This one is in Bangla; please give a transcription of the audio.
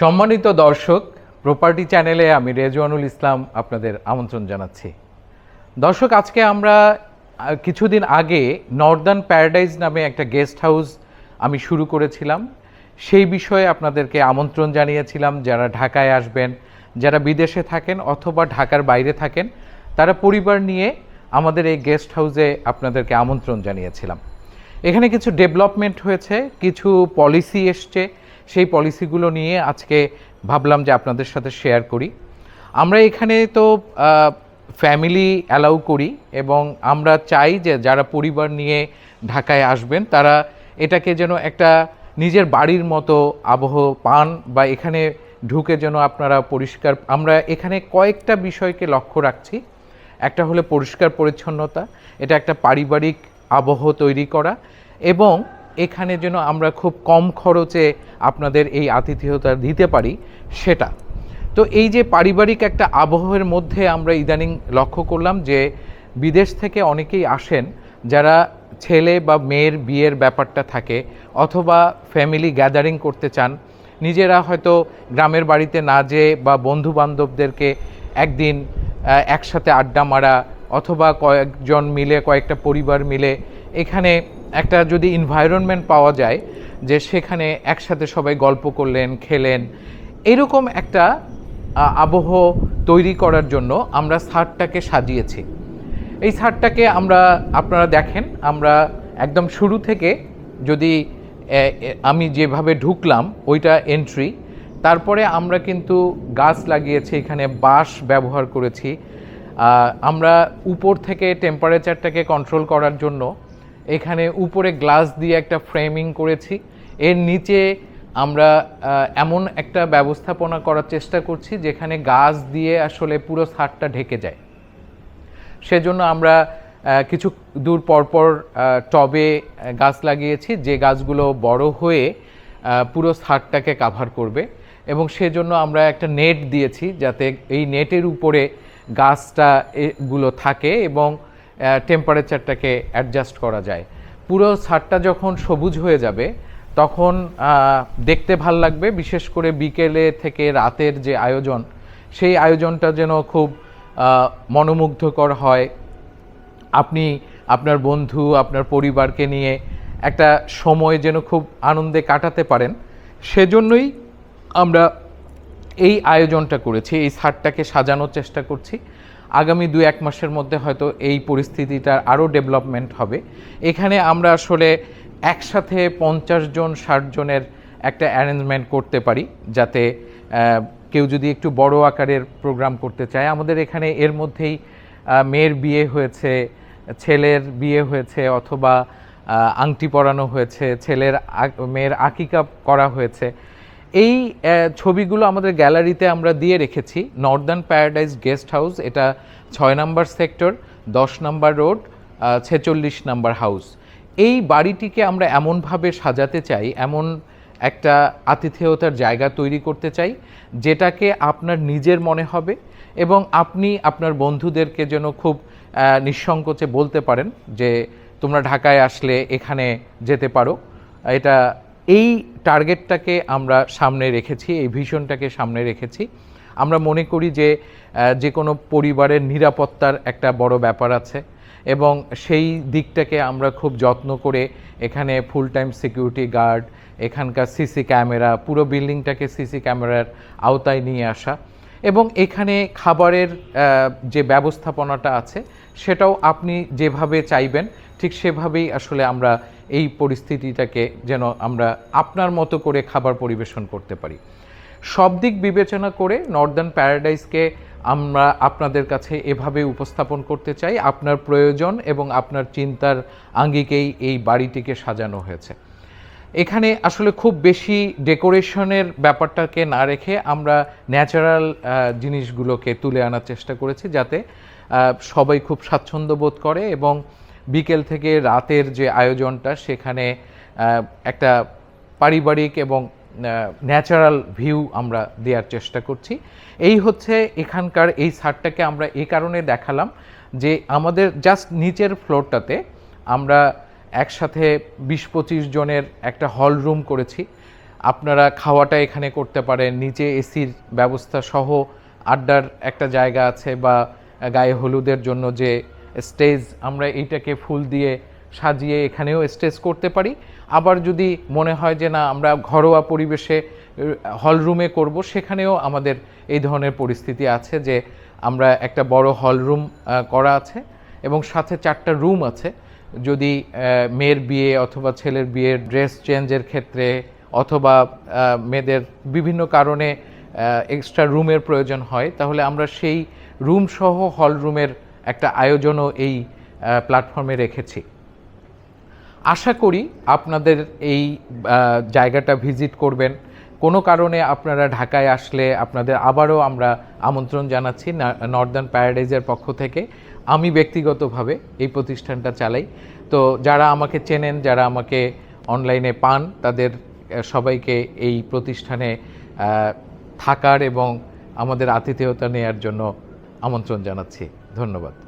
সম্মানিত দর্শক প্রপার্টি চ্যানেলে আমি রেজওয়ানুল ইসলাম আপনাদের আমন্ত্রণ জানাচ্ছি। দর্শক, আজকে আমরা কিছুদিন আগে নর্দার্ন প্যারাডাইজ নামে একটা গেস্ট হাউস আমি শুরু করেছিলাম। সেই বিষয়ে আপনাদেরকে আমন্ত্রণ জানিয়েছিলাম, যারা ঢাকায় আসবেন, যারা বিদেশে থাকেন অথবা ঢাকার বাইরে থাকেন, তারা পরিবার নিয়ে আমাদের এই গেস্ট হাউসে আপনাদেরকে আমন্ত্রণ জানিয়েছিলাম। এখানে কিছু ডেভেলপমেন্ট হয়েছে, কিছু পলিসি এসছে সেই পলিসিগুলো নিয়ে আজকে ভাবলাম যে আপনাদের সাথে শেয়ার করি। আমরা এখানে তো ফ্যামিলি অ্যালাউ করি এবং আমরা চাই যে যারা পরিবার নিয়ে ঢাকায় আসবেন, তারা এটাকে যেন একটা নিজের বাড়ির মতো আবহ পান বা এখানে ঢুকে যেন আপনারা পরিষ্কার, আমরা এখানে কয়েকটা বিষয়কে লক্ষ্য রাখছি। একটা হলো পরিষ্কার পরিচ্ছন্নতা, এটা একটা পারিবারিক আবহ তৈরি করা এবং এখানে যেন আমরা খুব কম খরচে আপনাদের এই আতিথেয়তা দিতে পারি সেটা। তো এই যে পারিবারিক একটা আবহের মধ্যে আমরা ইদানিং লক্ষ্য করলাম যে বিদেশ থেকে অনেকেই আসেন যারা ছেলে বা মেয়ের বিয়ের ব্যাপারটা থাকে অথবা ফ্যামিলি গ্যাদারিং করতে চান। নিজেরা হয়তো গ্রামের বাড়িতে না যেয়ে বা বন্ধু বান্ধবদেরকে একদিন একসাথে আড্ডা মারা অথবা কয়েকজন মিলে, কয়েকটা পরিবার মিলে এখানে একটা যদি এনভায়রনমেন্ট পাওয়া যায় যে সেখানে একসাথে সবাই গল্প করলেন, খেলেন, এরকম একটা আবহ তৈরি করার জন্য আমরা ছাদটাকে সাজিয়েছি। এই ছাদটাকে আমরা, আপনারা দেখেন, আমরা একদম শুরু থেকে যদি আমি যেভাবে ঢুকলাম, ওইটা এন্ট্রি তারপরে আমরা কিন্তু গাছ লাগিয়েছি, এখানে বাঁশ ব্যবহার করেছি। আমরা উপর থেকে টেম্পারেচারটাকে কন্ট্রোল করার জন্য এখানে উপরে গ্লাস দিয়ে একটা ফ্রেমিং করেছি। এর নিচে আমরা এমন একটা ব্যবস্থাপনা করার চেষ্টা করছি যেখানে গাছ দিয়ে আসলে পুরো ছাদটা ঢেকে যায়। সেজন্য আমরা কিছু দূর পরপর টবে গাছ লাগিয়েছি। যে গাছগুলো বড় হয়ে পুরো ছাদটাকে কাভার করবে এবং সেজন্য আমরা একটা নেট দিয়েছি যাতে এই নেটের উপরে গাছটা এগুলো থাকে এবং টেম্পারেচারটাকে অ্যাডজাস্ট করা যায়। পুরো ছাদটা যখন সবুজ হয়ে যাবে, তখন দেখতে ভালো লাগবে, বিশেষ করে বিকেলে থেকে রাতের যে আয়োজন, সেই আয়োজনটা যেন খুব মনোমুগ্ধকর হয়। আপনি, আপনার বন্ধু, আপনার পরিবারকে নিয়ে একটা সময় যেন খুব আনন্দে কাটাতে পারেন। সেজন্যই আমরা এই আয়োজনটা করেছি, এই ছাদটাকে সাজানোর চেষ্টা করছি। আগামী দু এক মাসের মধ্যে হয়তো এই পরিস্থিতিটার আরও ডেভেলপমেন্ট হবে। এখানে আমরা আসলে একসাথে পঞ্চাশ জন, ষাট জনের একটা অ্যারেঞ্জমেন্ট করতে পারি যাতে কেউ যদি একটু বড় আকারের প্রোগ্রাম করতে চায়। আমাদের এখানে এর মধ্যেই মেয়ের বিয়ে হয়েছে, ছেলের বিয়ে হয়েছে অথবা আংটি পরানো হয়েছে, ছেলের মেয়ের আকিকা করা হয়েছে। এই ছবিগুলো আমাদের গ্যালারিতে আমরা দিয়ে রেখেছি। নর্দার্ন প্যারাডাইজ গেস্ট হাউস, এটা ছয় নম্বর সেক্টর, দশ নম্বর রোড ছেচল্লিশ নম্বর হাউস। এই বাড়িটিকে আমরা এমনভাবে সাজাতে চাই, এমন একটা আতিথেয়তার জায়গা তৈরি করতে চাই, যেটাকে আপনার নিজের মনে হবে এবং আপনি আপনার বন্ধুদেরকে যেন খুব নিঃসংকোচে বলতে পারেন যে তোমরা ঢাকায় আসলে এখানে যেতে পারো। এটা এই টার্গেটটাকে আমরা সামনে রেখেছি, এই ভিশনটাকে সামনে রেখেছি। আমরা মনে করি যে যে কোনো পরিবারের নিরাপত্তার একটা বড় ব্যাপার আছে এবং সেই দিকটাকে আমরা খুব যত্ন করে এখানে ফুল টাইম সিকিউরিটি গার্ড এখানকার সিসি ক্যামেরা পুরো বিল্ডিংটাকে সিসি ক্যামেরার আওতায় নিয়ে আসা এবং এখানে খাবারের যে ব্যবস্থাপনাটা আছে সেটাও আপনি যেভাবে চাইবেন, ঠিক সেভাবেই আসলে আমরা এই পরিস্থিতিটাকে যেন আমরা আপনার মতো করে খাবার পরিবেশন করতে পারি। সব দিক বিবেচনা করে নর্দার্ন প্যারাডাইসকে আমরা আপনাদের কাছে এভাবে উপস্থাপন করতে চাই। আপনার প্রয়োজন এবং আপনার চিন্তার আঙ্গিকেই এই বাড়িটিকে সাজানো হয়েছে। এখানে আসলে খুব বেশি ডেকোরেশনের ব্যাপারটাকে না রেখে আমরা ন্যাচারাল জিনিসগুলোকে তুলে আনার চেষ্টা করেছি যাতে সবাই খুব স্বাচ্ছন্দ্য বোধ করে এবং বিকেল থেকে রাতের যে আয়োজনটা, সেখানে একটা পারিবারিক এবং ন্যাচারাল ভিউ আমরা দেওয়ার চেষ্টা করছি। এই হচ্ছে এখানকার এই ছাদটাকে আমরা এই কারণে দেখালাম যে আমাদের জাস্ট নিচের ফ্লোরটাতে আমরা একসাথে বিশ পঁচিশ জনের একটা হল রুম করেছি। আপনারা খাওয়াটা এখানে করতে পারেন, নিচে এসির ব্যবস্থা সহ আড্ডার একটা জায়গা আছে বা গায়ে হলুদের জন্য যে স্টেজ আমরা এইটাকে ফুল দিয়ে সাজিয়ে এখানেও স্টেজ করতে পারি। আবার যদি মনে হয় যে না, আমরা ঘরোয়া পরিবেশে হল রুমে করব, সেখানেও আমাদের এই ধরনের পরিস্থিতি আছে যে আমরা একটা বড় হল রুম করা আছে এবং সাথে চারটা রুম আছে। যদি মেয়ের বিয়ে অথবা ছেলের বিয়ের ড্রেস চেঞ্জের ক্ষেত্রে অথবা মেয়েদের বিভিন্ন কারণে এক্সট্রা রুমের প্রয়োজন হয়, তাহলে আমরা সেই রুম সহ হল রুমের একটা আয়োজনও এই প্ল্যাটফর্মে রেখেছি। আশা করি আপনাদের এই জায়গাটা ভিজিট করবেন। কোনো কারণে আপনারা ঢাকায় আসলে আপনাদের আবারও আমরা আমন্ত্রণ জানাচ্ছি নর্দার্ন প্যারাডাইজের পক্ষ থেকে। আমি ব্যক্তিগতভাবে এই প্রতিষ্ঠানটা চালাই। তো যারা আমাকে চেনেন, যারা আমাকে অনলাইনে পান, তাদের সবাইকে এই প্রতিষ্ঠানে থাকার এবং আমাদের আতিথেয়তা নেয়ার জন্য আমন্ত্রণ জানাচ্ছি। ধন্যবাদ।